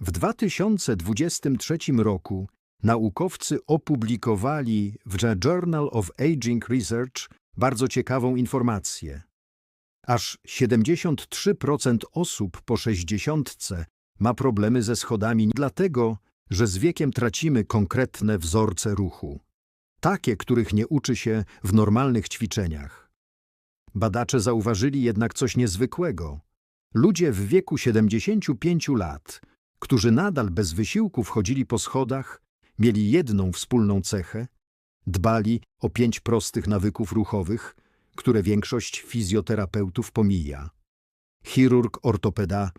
W 2023 roku naukowcy opublikowali w The Journal of Aging Research bardzo ciekawą informację. Aż 73% osób po 60 ma problemy ze schodami dlatego, że z wiekiem tracimy konkretne wzorce ruchu. Takie, których nie uczy się w normalnych ćwiczeniach. Badacze zauważyli jednak coś niezwykłego. Ludzie w wieku 75 lat, którzy nadal bez wysiłku wchodzili po schodach, mieli jedną wspólną cechę dbali o pięć prostych nawyków ruchowych, które większość fizjoterapeutów pomija. Chirurg ortopeda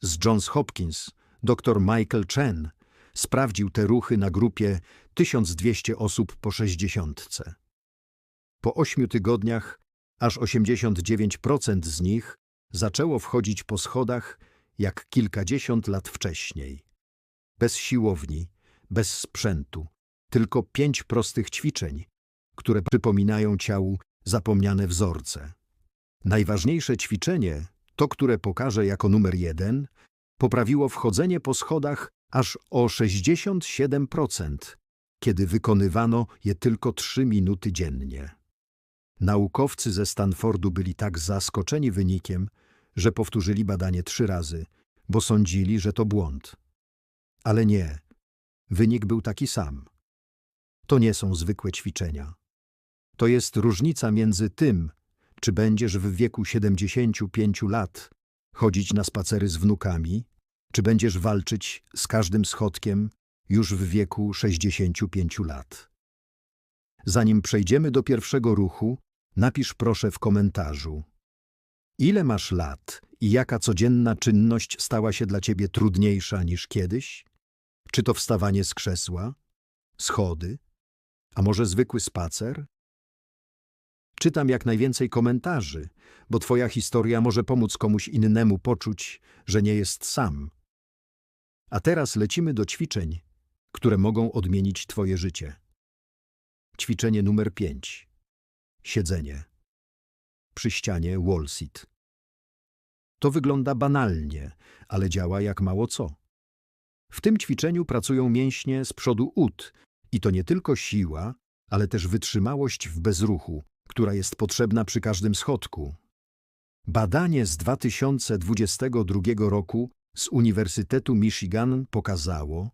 z Johns Hopkins, dr Michael Chen, sprawdził te ruchy na grupie 1200 osób po 60. Po ośmiu tygodniach aż 89% z nich zaczęło wchodzić po schodach jak kilkadziesiąt lat wcześniej. Bez siłowni, bez sprzętu, tylko pięć prostych ćwiczeń, które przypominają ciału zapomniane wzorce. Najważniejsze ćwiczenie, to które pokażę jako numer jeden, poprawiło wchodzenie po schodach aż o 67%, kiedy wykonywano je tylko 3 minuty dziennie. Naukowcy ze Stanfordu byli tak zaskoczeni wynikiem, że powtórzyli badanie trzy razy, bo sądzili, że to błąd. Ale nie, wynik był taki sam. To nie są zwykłe ćwiczenia. To jest różnica między tym, czy będziesz w wieku 75 lat chodzić na spacery z wnukami, czy będziesz walczyć z każdym schodkiem już w wieku 65 lat. Zanim przejdziemy do pierwszego ruchu, napisz proszę w komentarzu. Ile masz lat i jaka codzienna czynność stała się dla ciebie trudniejsza niż kiedyś? Czy to wstawanie z krzesła? Schody? A może zwykły spacer? Czytam jak najwięcej komentarzy, bo Twoja historia może pomóc komuś innemu poczuć, że nie jest sam. A teraz lecimy do ćwiczeń, które mogą odmienić Twoje życie. Ćwiczenie numer 5. Siedzenie. Przy ścianie wall sit. To wygląda banalnie, ale działa jak mało co. W tym ćwiczeniu pracują mięśnie z przodu ud i to nie tylko siła, ale też wytrzymałość w bezruchu, która jest potrzebna przy każdym schodku. Badanie z 2022 roku z Uniwersytetu Michigan pokazało,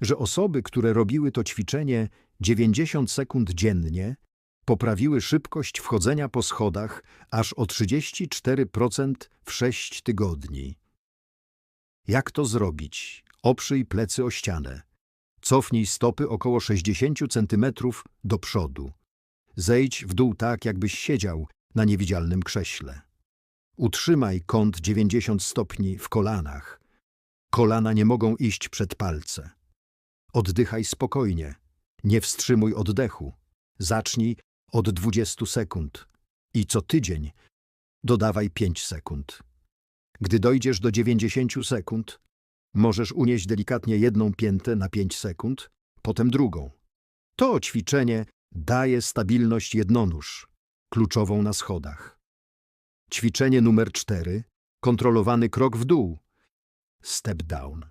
że osoby, które robiły to ćwiczenie 90 sekund dziennie, poprawiły szybkość wchodzenia po schodach aż o 34% w 6 tygodni. Jak to zrobić? Oprzyj plecy o ścianę. Cofnij stopy około 60 cm do przodu. Zejdź w dół tak, jakbyś siedział na niewidzialnym krześle. Utrzymaj kąt 90 stopni w kolanach. Kolana nie mogą iść przed palce. Oddychaj spokojnie. Nie wstrzymuj oddechu. Zacznij od 20 sekund i co tydzień dodawaj 5 sekund. Gdy dojdziesz do 90 sekund, możesz unieść delikatnie jedną piętę na 5 sekund, potem drugą. To ćwiczenie daje stabilność jednonóż, kluczową na schodach. Ćwiczenie numer 4. Kontrolowany krok w dół. Step down.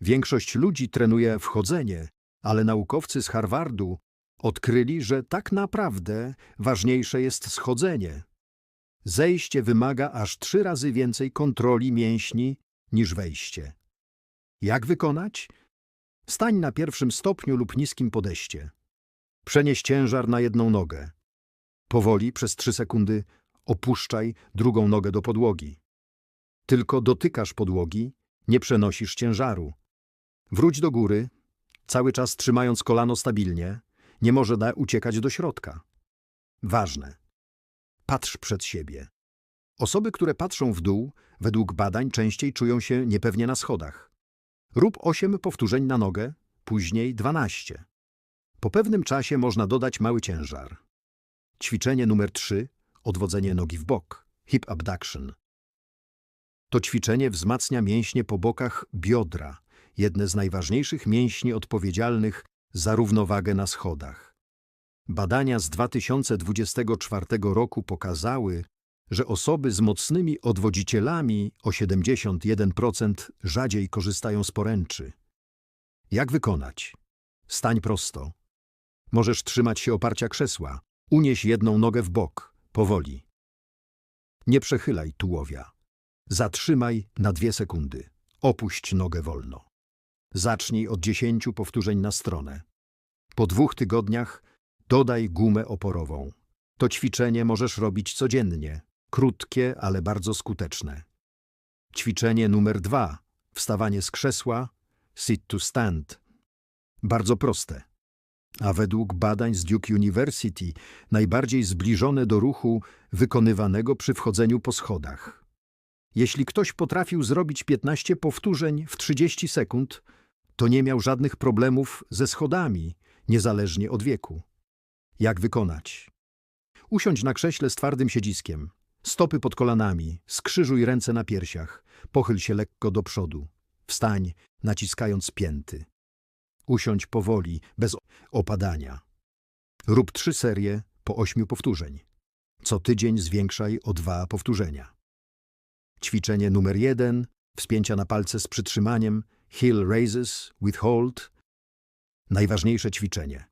Większość ludzi trenuje wchodzenie, ale naukowcy z Harvardu odkryli, że tak naprawdę ważniejsze jest schodzenie. Zejście wymaga aż trzy razy więcej kontroli mięśni niż wejście. Jak wykonać? Stań na pierwszym stopniu lub niskim podejście. Przenieś ciężar na jedną nogę. Powoli, przez trzy sekundy, opuszczaj drugą nogę do podłogi. Tylko dotykasz podłogi, nie przenosisz ciężaru. Wróć do góry, cały czas trzymając kolano stabilnie, nie może uciekać do środka. Ważne. Patrz przed siebie. Osoby, które patrzą w dół, według badań częściej czują się niepewnie na schodach. Rób 8 powtórzeń na nogę, później 12. Po pewnym czasie można dodać mały ciężar. Ćwiczenie numer 3. Odwodzenie nogi w bok. Hip abduction. To ćwiczenie wzmacnia mięśnie po bokach biodra, jedne z najważniejszych mięśni odpowiedzialnych za równowagę na schodach. Badania z 2024 roku pokazały, że osoby z mocnymi odwodzicielami o 71% rzadziej korzystają z poręczy. Jak wykonać? Stań prosto. Możesz trzymać się oparcia krzesła. Unieś jedną nogę w bok, powoli. Nie przechylaj tułowia. Zatrzymaj na dwie sekundy. Opuść nogę wolno. Zacznij od 10 powtórzeń na stronę. Po dwóch tygodniach dodaj gumę oporową. To ćwiczenie możesz robić codziennie. Krótkie, ale bardzo skuteczne. Ćwiczenie numer dwa. Wstawanie z krzesła. Sit to stand. Bardzo proste. A według badań z Duke University najbardziej zbliżone do ruchu wykonywanego przy wchodzeniu po schodach. Jeśli ktoś potrafił zrobić 15 powtórzeń w 30 sekund, to nie miał żadnych problemów ze schodami, niezależnie od wieku. Jak wykonać? Usiądź na krześle z twardym siedziskiem. Stopy pod kolanami, skrzyżuj ręce na piersiach, pochyl się lekko do przodu. Wstań, naciskając pięty. Usiądź powoli, bez opadania. Rób trzy serie po ośmiu powtórzeń. Co tydzień zwiększaj o dwa powtórzenia. Ćwiczenie numer jeden, wspięcia na palce z przytrzymaniem, heel raises with hold. Najważniejsze ćwiczenie.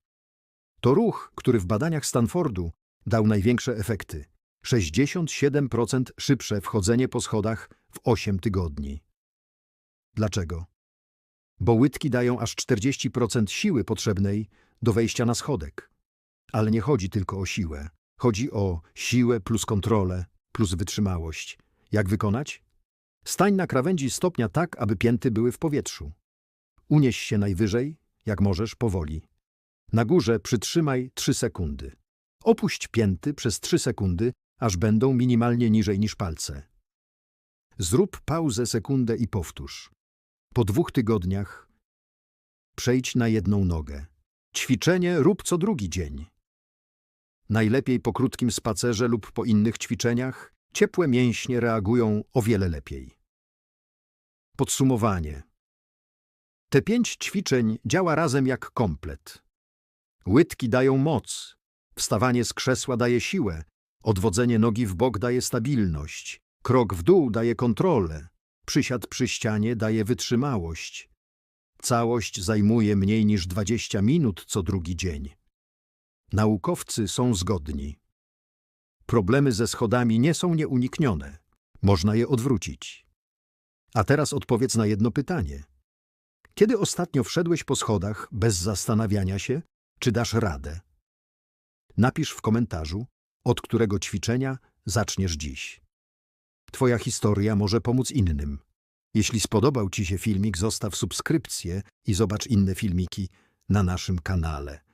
To ruch, który w badaniach Stanfordu dał największe efekty. 67% szybsze wchodzenie po schodach w 8 tygodni. Dlaczego? Bo łydki dają aż 40% siły potrzebnej do wejścia na schodek. Ale nie chodzi tylko o siłę. Chodzi o siłę plus kontrolę, plus wytrzymałość. Jak wykonać? Stań na krawędzi stopnia tak, aby pięty były w powietrzu. Unieś się najwyżej, jak możesz, powoli. Na górze przytrzymaj 3 sekundy. Opuść pięty przez 3 sekundy, aż będą minimalnie niżej niż palce. Zrób pauzę sekundę i powtórz. Po dwóch tygodniach przejdź na jedną nogę. Ćwiczenie rób co drugi dzień. Najlepiej po krótkim spacerze lub po innych ćwiczeniach ciepłe mięśnie reagują o wiele lepiej. Podsumowanie. Te pięć ćwiczeń działa razem jak komplet. Łydki dają moc, wstawanie z krzesła daje siłę, odwodzenie nogi w bok daje stabilność, krok w dół daje kontrolę, przysiad przy ścianie daje wytrzymałość. Całość zajmuje mniej niż 20 minut co drugi dzień. Naukowcy są zgodni. Problemy ze schodami nie są nieuniknione. Można je odwrócić. A teraz odpowiedz na jedno pytanie. Kiedy ostatnio wszedłeś po schodach bez zastanawiania się, czy dasz radę? Napisz w komentarzu, od którego ćwiczenia zaczniesz dziś. Twoja historia może pomóc innym. Jeśli spodobał Ci się filmik, zostaw subskrypcję i zobacz inne filmiki na naszym kanale.